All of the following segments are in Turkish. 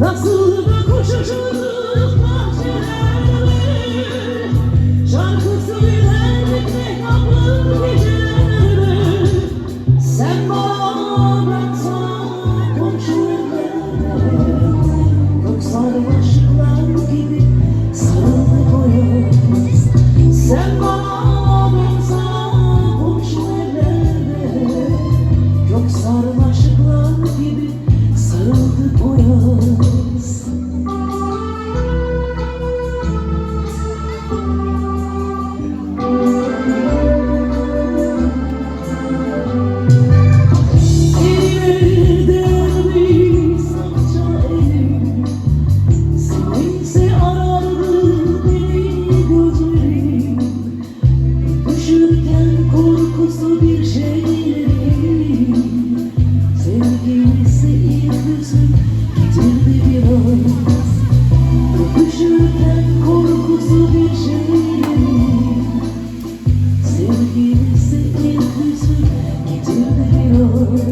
Nasıl da koşacağız bahçelerde Şarkısı bilen bir tek kapı gece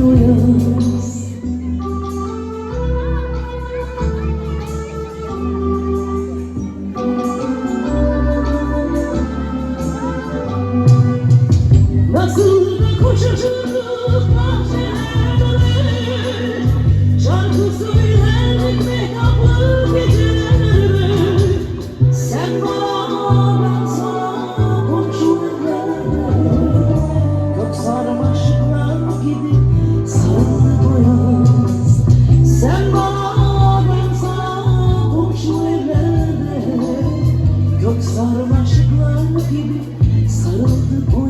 hallelujah. Sarıldı boy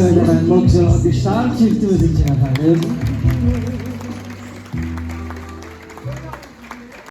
Evet efendim, Bokca Dişler çiftimiz için efendim.